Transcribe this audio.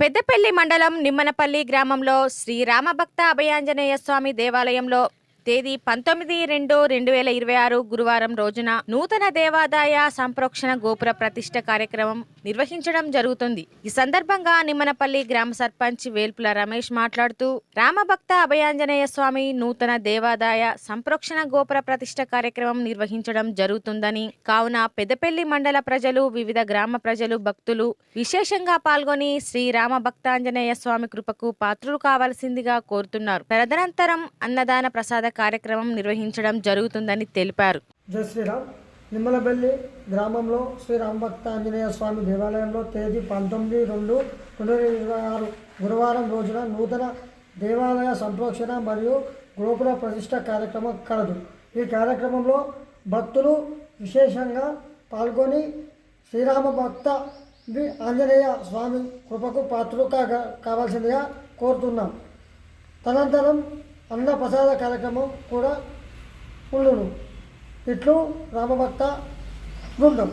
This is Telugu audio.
పెద్దపల్లి మండలం నిమ్మనపల్లి గ్రామంలో శ్రీ రామభక్త అభయాంజనేయ స్వామి దేవాలయంలో తేదీ పంతొమ్మిది రెండు రెండు వేల ఇరవై ఆరు గురువారం రోజున నూతన దేవాదాయ సంప్రోక్షణ గోపుర ప్రతిష్ట కార్యక్రమం నిర్వహించడం జరుగుతుంది. ఈ సందర్భంగా నిమ్మనపల్లి గ్రామ సర్పంచ్ వేల్పుల రమేష్ మాట్లాడుతూ రామభక్త అభయాంజనేయ స్వామి నూతన దేవాదాయ సంప్రోక్షణ గోపుర ప్రతిష్ట కార్యక్రమం నిర్వహించడం జరుగుతుందని కావున పెద్దపల్లి మండల ప్రజలు వివిధ గ్రామ ప్రజలు భక్తులు విశేషంగా పాల్గొని శ్రీ రామ భక్తాంజనేయ స్వామి కృపకు పాత్రులు కావాల్సిందిగా కోరుతున్నారు. తదనంతరం అన్నదాన ప్రసాద కార్యక్రమం నిర్వహించడం జరుగుతుందని తెలిపారు. జై శ్రీరామ్. నిమ్మలబెల్లి గ్రామంలో శ్రీ రామభక్త ఆంజనేయ స్వామి దేవాలయంలో తేదీ పంతొమ్మిది రెండు రెండు వేల ఇరవై ఆరు గురువారం రోజున నూతన దేవాలయ సంప్రోక్షణ మరియు గోపుర ప్రతిష్ట కార్యక్రమం కలదు. ఈ కార్యక్రమంలో భక్తులు విశేషంగా పాల్గొని శ్రీరామ భక్త ఆంజనేయ స్వామి కృపకు పాత్రలు కాగా కావాల్సిందిగా కోరుతున్నాం. తదనంతరం అన్న ప్రసాద కార్యక్రమం కూడా ఉండును. ఇట్లు రామభక్త బృందం.